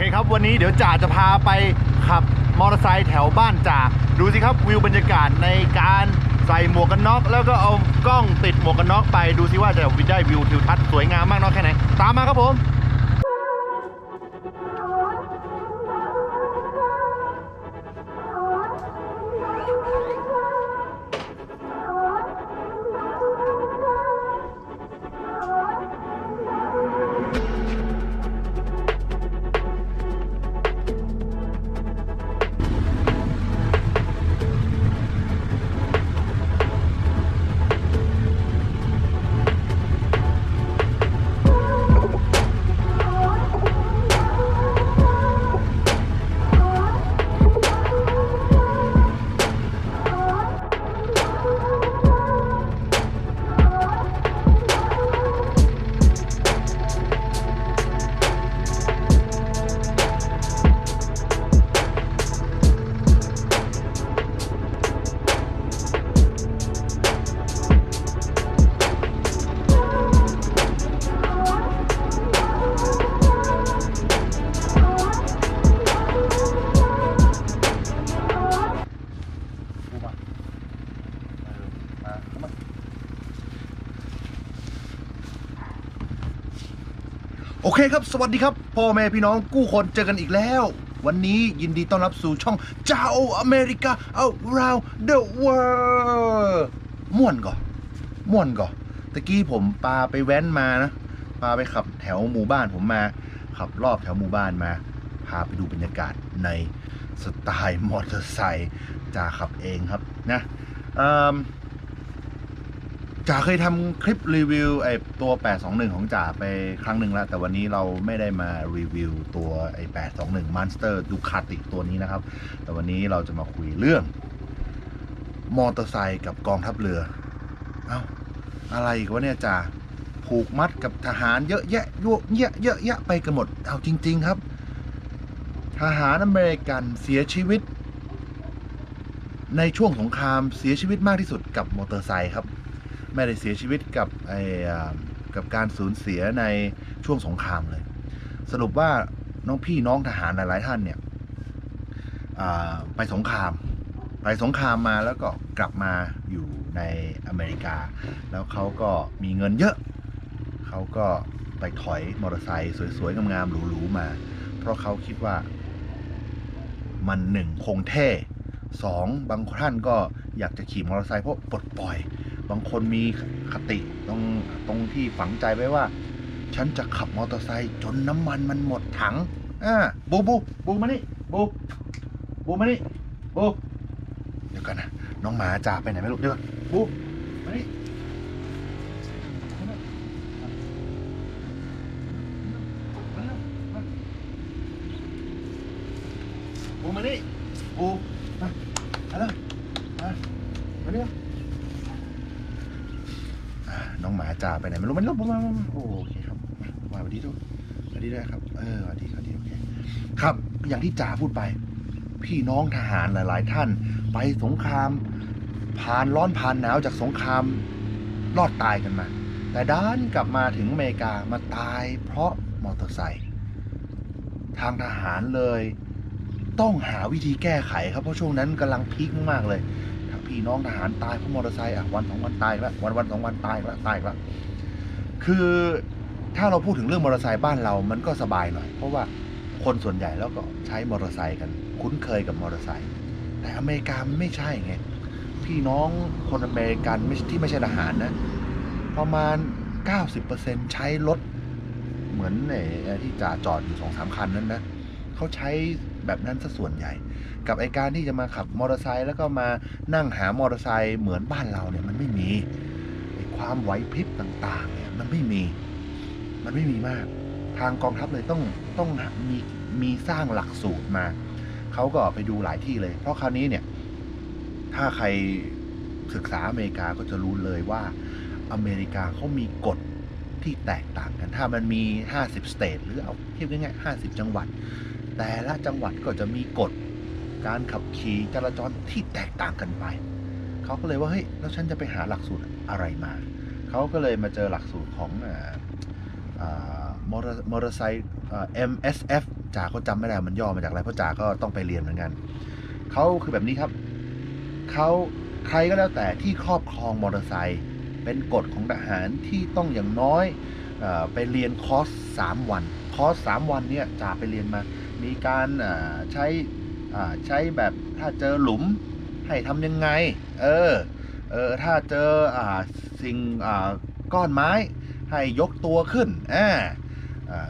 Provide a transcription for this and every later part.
เคครับ วันนี้เดี๋ยวจ่าจะพาไปขับมอเตอร์ไซค์แถวบ้านจ่าดูสิครับวิวบรรยากาศในการใส่หมวกกันน็อกแล้วก็เอากล้องติดหมวกกันน็อกไปดูสิว่าจะได้วิวทิวทัศน์สวยงามมากน้อยแค่ไหนตามมาครับผม ครับ สวัสดีครับ พ่อแม่พี่น้องกู้คนเจอกันอีกแล้ว วันนี้ยินดีต้อนรับสู่ช่องเจ้าอเมริกา around the world ม่วนก่อนม่วนก่อนตะกี้ผมปาไปแว้นมานะปาไปขับแถวหมู่บ้านผมมา ขับรอบแถวหมู่บ้านมา พาไปดูบรรยากาศในสไตล์มอเตอร์ไซค์จ่าขับเองครับนะเอิ่ม จ่าเคยทำคลิปรีวิวไอ้ตัว 821 ของจ่าไปครั้งหนึ่งแล้ว แต่วันนี้เราไม่ได้มารีวิวตัวไอ้821 Monster Ducati ตัวนี้นะครับ แต่วันนี้เราจะมาคุยเรื่อง มอเตอร์ไซค์กับกองทัพเรือ เอ้า อะไรอีกวะเนี่ยจ่าผูกมัดกับทหารเยอะแยะยั่วเยอะเยอะแยะไปกันหมด เอาจริง ๆ ครับ ทหารอเมริกันเสียชีวิต ในช่วงสงครามเสียชีวิตมากที่สุดกับมอเตอร์ไซค์ครับ ไม่ได้เสียชีวิตกับไอ้กับการสูญเสียในช่วงสงครามเลย สรุปว่าน้องพี่น้องทหารหลายๆท่านเนี่ยไปสงคราม ไปสงครามมาแล้วก็กลับมาอยู่ในอเมริกา แล้วเขาก็มีเงินเยอะ เขาก็ไปถอยมอเตอร์ไซค์สวยๆงามๆหรูๆมา เพราะเขาคิดว่ามันหนึ่งคงเท่สองบางท่านก็อยากจะขี่มอเตอร์ไซค์เพราะปลดปล่อย บางคนมีคติตรงตรงที่ฝังใจไว้ว่า ฉันจะขับมอเตอร์ไซค์จนน้ำมันมันหมดถังอ่าบูบูบูมานี่บูบูมานี่บูเดี๋ยวกันนะน้องหมาจ่าไปไหนไม่รู้เดี๋ยวก่อนบูมานี่บูมานี่บูมามาแล้วมามาเนี่ย อ่าน้องหมา จ่าไปไหนไม่รู้มันลบมามามาโอเคครับมาสวัสดีทุกสวัสดีด้วยครับ เออสวัสดีสวัสดีโอเคครับ อย่างที่จ่าพูดไป พี่น้องทหารหลาย ๆ ท่าน ไปสงครามผ่านร้อนผ่านหนาวจากสงครามรอดตายกันมา แต่ด้านกลับมาถึงอเมริกามาตายเพราะมอเตอร์ไซค์ทางทหารเลย ต้องหาวิธีแก้ไขครับเพราะช่วงนั้นกำลังพีคมากๆเลย พี่น้องทหารตายเพราะมอเตอร์ไซค์อะวันสองวันตายแล้ววันวันสองวันตายแล้วตายแล้วคือถ้าเราพูดถึงเรื่องมอเตอร์ไซค์บ้านเรา มันก็สบายหน่อย เพราะว่าคนส่วนใหญ่แล้วก็ใช้มอเตอร์ไซค์กัน คุ้นเคยกับมอเตอร์ไซค์แต่อเมริกามันไม่ใช่ไงพี่น้องคนอเมริกันที่ไม่ใช่ทหารนะ ประมาณ 90%ใช้รถเหมือนไอ้ที่จ่าจอดอยู่สองสามคันนั้นนะ เขาใช้แบบนั้นซะส่วนใหญ่ กับไอการที่จะมาขับมอเตอร์ไซค์แล้วก็มานั่งหามอเตอร์ไซค์เหมือนบ้านเราเนี่ยมันไม่มีไอความไหวพริบต่างๆเนี่ยมันไม่มี มันไม่มีมาก ทางกองทัพเลยต้องต้องมีมีสร้างหลักสูตรมาเขาก็ไปดูหลายที่เลย เพราะคราวนี้เนี่ย ถ้าใครศึกษาอเมริกาก็จะรู้เลยว่าอเมริกาเขามีกฎที่แตกต่างกัน ถ้ามันมี 50 สเตทหรือเอาเทียบง่ายๆ50 จังหวัด แต่ละจังหวัดก็จะมีกฎการขับขี่จราจรที่แตกต่างกันไป เขาก็เลยว่าเฮ้ยแล้วฉันจะไปหาหลักสูตรอะไรมา เขาก็เลยมาเจอหลักสูตรของมอเตอร์มอเตอร์ไซค์ MSF จ่าก็จำไม่ได้มันย่อมาจากอะไรเพราะจ่าก็ต้องไปเรียนเหมือนกัน เขาคือแบบนี้ครับ เขาใครก็แล้วแต่ที่ครอบครองมอเตอร์ไซค์เป็นกฎของทหารที่ต้องอย่างน้อยอไปเรียนคอร์ส3วัน คอร์ส3วันเนี่ยจ่าไปเรียนมา มีการใช้ใช้แบบถ้าเจอหลุมให้ทำยังไง เออ เออ ถ้าเจออสิ่งก้อนไม้ให้ยกตัวขึ้นอ่า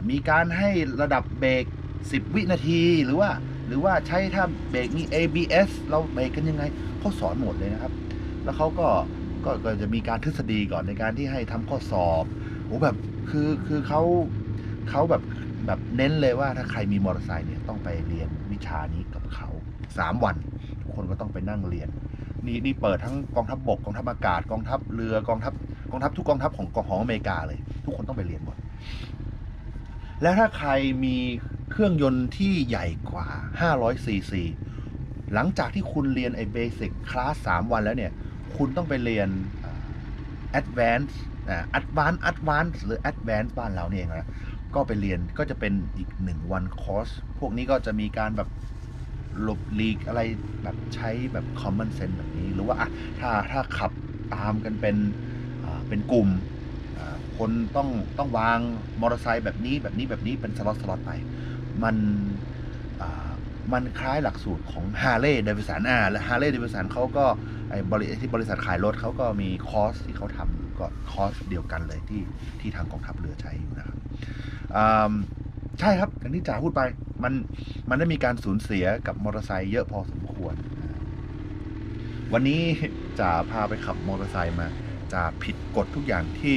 มีการให้ระดับเบรก 10 วินาทีหรือว่า หรือว่าใช้ถ้าเบรกมี ABS เราเบรกกันยังไงเขาสอนหมดเลยนะครับ แล้วเขาก็ก็ก็จะมีการทฤษฎีก่อนในการที่ให้ทำข้อสอบโอ้แบบคือคือเขาเขาแบบ แบบเน้นเลยว่าถ้าใครมีมอเตอร์ไซค์เนี่ยต้องไปเรียนวิชานี้กับเขาสามวัน ทุกคนก็ต้องไปนั่งเรียน นี่นี่เปิดทั้งกองทัพบบกกองทัพอากาศกองทัพเรือกองทัพกองทัพทุกกองทัพของของอเมริกาเลย ทุกคนต้องไปเรียนหมด แล้วถ้าใครมีเครื่องยนต์ที่ใหญ่กว่า 500ซีซีหลังจากที่คุณเรียนไอ้เบสิกคลาส3วันแล้วเนี่ย คุณต้องไปเรียนแอด a n c e อ่า advance advance หรือ advance บ้านเราเนี่ยเองนะ ก็ไปเรียนก็จะเป็นอีกหนึ่งวันคอร์สพวกนี้ก็จะมีการแบบหลบหลีกอะไรแบบใช้แบบ common sense แบบนี้ หรือว่าอะถ้าถ้าขับตามกันเป็นเป็นกลุ่มคนต้องต้องวางมอเตอร์ไซค์แบบนี้แบบนี้แบบนี้เป็นสล็อตสล็อตไปมันมันคล้ายหลักสูตรของ Harley Davidson อ่าและ Harley Davidson เขาก็ไอ้บริที่บริษัทขายรถเขาก็มีคอร์สที่เขาทำก็คอร์สเดียวกันเลยที่ที่ทางกองทัพเรือใช้อยู่นะครับ ใช่ครับอย่างที่จ๋าพูดไปมันมันได้มีการสูญเสียกับมอเตอร์ไซค์เยอะพอสมควร วันนี้จ๋าพาไปขับมอเตอร์ไซค์มาจ๋าผิดกฎทุกอย่างที่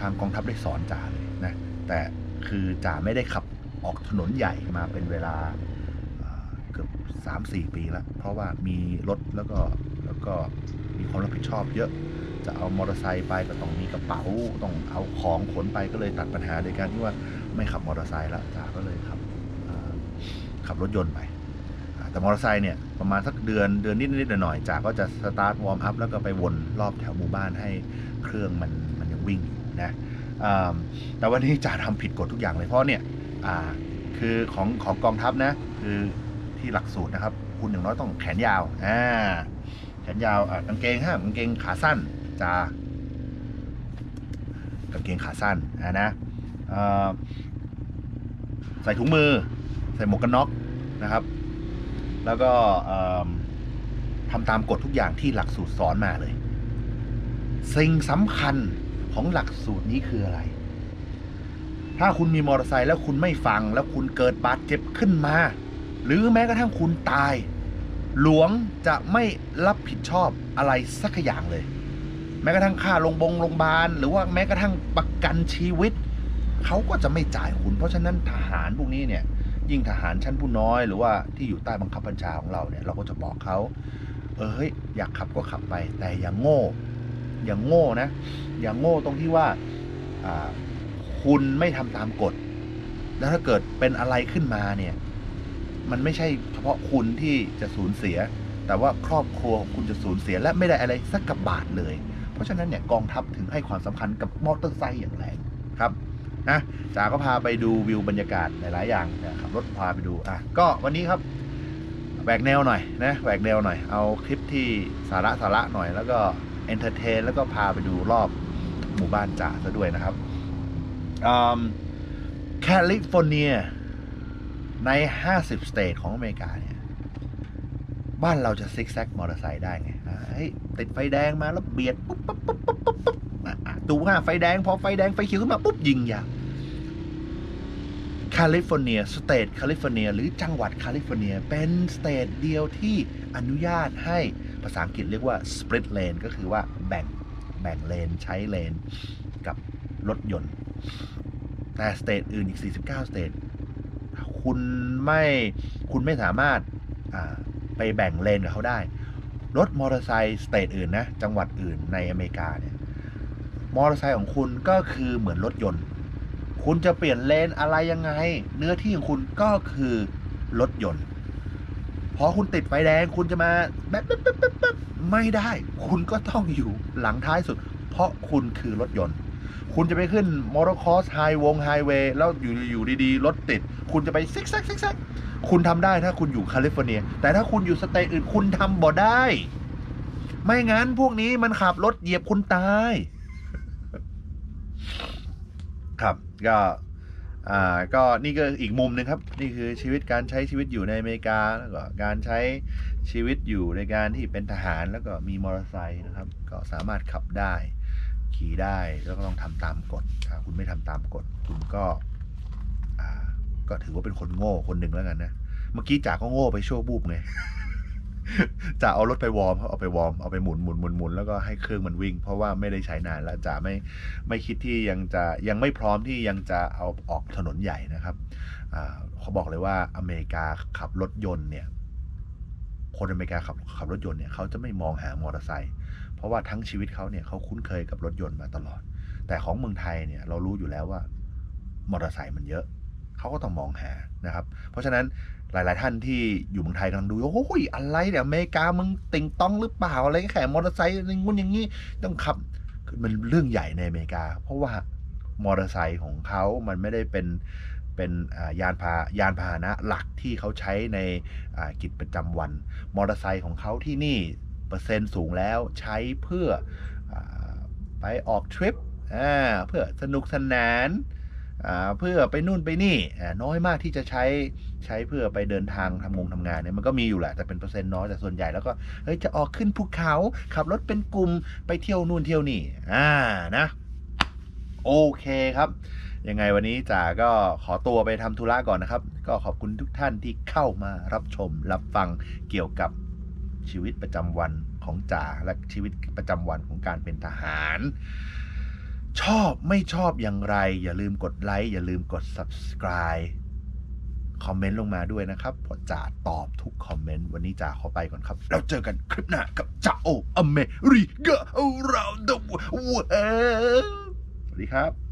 ทางกองทัพได้สอนจ๋าเลยนะแต่คือจ๋าไม่ได้ขับออกถนนใหญ่มาเป็นเวลาเอ่อเกือบสามสี่ปีแล้ว เพราะว่ามีรถแล้วก็แล้วก็มีความรับผิดชอบเยอะ จะเอามอเตอร์ไซค์ไปก็ต้องมีกระเป๋าต้องเอาของขนไปก็เลยตัดปัญหาโดยการที่ว่าไม่ขับมอเตอร์ไซค์ล้วจ๋าก็เลยขับขับรถยนต์ไปแต่มอเตอร์ไซค์เนี่ยประมาณสักเดือนเดือนนิดๆหน่อยๆจ๋าก็จะสตาร์ทวอร์มอัพแล้วก็ไปวนรอบแถวหมู่บ้านให้เครื่องมันมันยังวิ่งอยู่นะแต่วันนี้จ๋าทำผิดกฎทุกอย่างเลยเพราะเนี่ยคือของของกองทัพนะคือที่หลักสูตรนะครับ คุณอย่างน้อยต้องแขนยาวอ่าแขนยาวกางเกงห้ามกางเกงขาสั้น จะกางเกงขาสั้นะนะใส่ถุงมือ ใส่หมวกกันน็อกนะครับ แล้วก็ทำตามกฎทุกอย่างที่หลักสูตรสอนมาเลย สิ่งสำคัญของหลักสูตรนี้คืออะไร ถ้าคุณมีมอเตอร์ไซค์แล้วคุณไม่ฟัง แล้วคุณเกิดบาดเจ็บขึ้นมา หรือแม้กระทั่งคุณตาย หลวงจะไม่รับผิดชอบอะไรสักอย่างเลย แม้กระทั่งค่าโรงบงโรงพยาบาลหรือว่าแม้กระทั่งประกันชีวิต เขาก็จะไม่จ่ายคุณ เพราะฉะนั้นทหารพวกนี้เนี่ยยิ่งทหารชั้นผู้น้อย หรือว่าที่อยู่ใต้บังคับบัญชาของเราเนี่ยเราก็จะบอกเขาเออเฮ้ยอยากขับก็ขับไป แต่อย่างโง่ อย่างโง่นะ อย่างโง่ตรงที่ว่าคุณไม่ทำตามกฎ แล้วถ้าเกิดเป็นอะไรขึ้นมาเนี่ย มันไม่ใช่เฉพาะคุณที่จะสูญเสีย แต่ว่าครอบครัวของคุณจะสูญเสียและไม่ได้อะไรสักกับบาทเลย ราะฉะนั้นเนี่ยกองทัพถึงให้ความสำคัญกับมอเตอร์ไซค์อย่างแรงครับนะจ๋าก็พาไปดูวิวบรรยากาศหลายๆอย่างนะขับรถพาไปดูอะก็วันนี้ครับแหวกแนวหน่อยนะแหวกแนวหน่อยเอาคลิปที่สาระสาระหน่อย แล้วก็เอนเตอร์เทนแล้วก็พาไปดูรอบหมู่บ้านจ๋าซะด้วยนะครับแคลิฟอร์เนียใน 50 สเตทของอเมริกาเนี่ย บ้านเราจะซิกแซกมอเตอร์ไซค์ได้ไงเฮ้ย ติดไฟแดงมาแล้วเบียดปุ๊บปุ๊บปุ๊บปุ๊บปุ๊บปุ๊บอะอะดูห้าไฟแดง พอไฟแดงไฟเขียวขึ้นมาปุ๊บยิงยางแคลิฟอร์เนียสเตทแคลิฟอร์เนียหรือจังหวัดแคลิฟอร์เนียเป็นสเตทเดียวที่อนุญาตให้ภาษาอังกฤษเรียกว่า split lane ก็คือว่าแบ่งแบ่งเลนใช้เลนกับรถยนต์ แต่สเตทอื่นอีก 49 สเตทคุณไม่คุณไม่สามารถไปแบ่งเลนกับเขาได้ รถมอเตอร์ไซค์สเตทอื่นนะจังหวัดอื่นในอเมริกาเนี่ยมอเตอร์ไซค์ของคุณก็คือเหมือนรถยนต์ คุณจะเปลี่ยนเลนอะไรยังไง เนื้อที่ของคุณก็คือรถยนต์พอคุณติดไฟแดงคุณจะมาแบบแบบแบบแบบแบบไม่ได้ คุณก็ต้องอยู่หลังท้ายสุด เพราะคุณคือรถยนต์ คุณจะไปขึ้นมอเตอร์คอสไฮวงไฮเวย์แล้วอยู่อยู่ดีๆ รถติด คุณจะไปซิกแซกซิกแซกคุณทำได้ถ้าคุณอยู่แคลิฟอร์เนีย แต่ถ้าคุณอยู่สเตทอื่นคุณทำบ่ได้ ไม่งั้นพวกนี้มันขับรถเหยียบคุณตาย ครับก็อ่าก็นี่ก็อีกมุมหนึงครับ นี่คือชีวิตการใช้ชีวิตอยู่ในอเมริกาแล้วก็การใช้ชีวิตอยู่ในการที่เป็นทหารแล้วก็มีมอเตอร์ไซค์นะครับ ก็สามารถขับได้ ขี่ได้แล้วก็ต้องทำตามกฎถ้าคุณไม่ทำตามกฎคุณก็ก็ถือว่าเป็นคนโง่คนหนึ่งแล้วกันนะ เมื่อกี้จ่าก็โง่ไปชั่วบูบไงจ่าเอารถไปวอร์มเอาไปวอร์มเอาไปหมุนหมุนหมุนหมุนแล้วก็ให้เครื่องมันวิ่ง เพราะว่าไม่ได้ใช้นานแล้วจ่าไม่ไม่คิดที่ยังจะยังไม่พร้อมที่ยังจะเอาออกถนนใหญ่นะครับอ่าเขาบอกเลยว่าอเมริกาขับรถยนต์เนี่ย คนอเมริกาขับขับรถยนต์เนี่ยเขาจะไม่มองหามอเตอร์ไซค์เพราะว่าทั้งชีวิตเขาเนี่ยเขาคุ้นเคยกับรถยนต์มาตลอด แต่ของเมืองไทยเนี่ยเรารู้อยู่แล้วว่ามอเตอร์ไซค์มันเยอะเขาก็ต้องมองหานะครับ เพราะฉะนั้นหลาย ๆ ท่านที่อยู่เมืองไทยกำลังดูโอ้ยอะไรเนี่ยอเมริกามึงติงต้องหรือเปล่าอะไรแข่มอเตอร์ไซค์อย่งงู้นอย่างนี้ต้องขับมันเรื่องใหญ่ในอเมริกา เพราะว่ามอเตอร์ไซค์ของเขามันไม่ได้เป็น เป็นยานพายานพาหนะหลักที่เขาใช้ในกิจประจำวัน มอเตอร์ไซค์ของเขาที่นี่เปอร์เซ็นต์สูงแล้วใช้เพื่ออไปออกทริปเพื่อสนุกสนานเพื่อไปนู่นไปนี่น้อยมากที่จะใช้ใช้เพื่อไปเดินทางทำงงทำงานเนี่ยมันก็มีอยู่แหละแต่เป็นเปอร์เซ็นต์น้อยแต่ส่วนใหญ่แล้วก็เฮ้ยจะออกขึ้นภูเขาขับรถเป็นกลุ่มไปเที่ยวนู่นเที่ยวนี่อ่านะ โอเคครับ ยังไงวันนี้จ๋าก็ขอตัวไปทำธุระก่อนนะครับ ก็ขอบคุณทุกท่านที่เข้ามารับชมรับฟังเกี่ยวกับชีวิตประจำวันของจ๋าและชีวิตประจำวันของการเป็นทหาร ชอบไม่ชอบอย่างไร อย่าลืมกดไลค์อย่าลืมกด subscribe คอมเมนต์ลงมาด้วยนะครับพราะจ่าตอบทุกคอมเมนต์ วันนี้จ่าขอไปก่อนครับ แล้วเจอกันคลิปหน้ากับจ่าโออเมริกา around the world สวัสดีครับ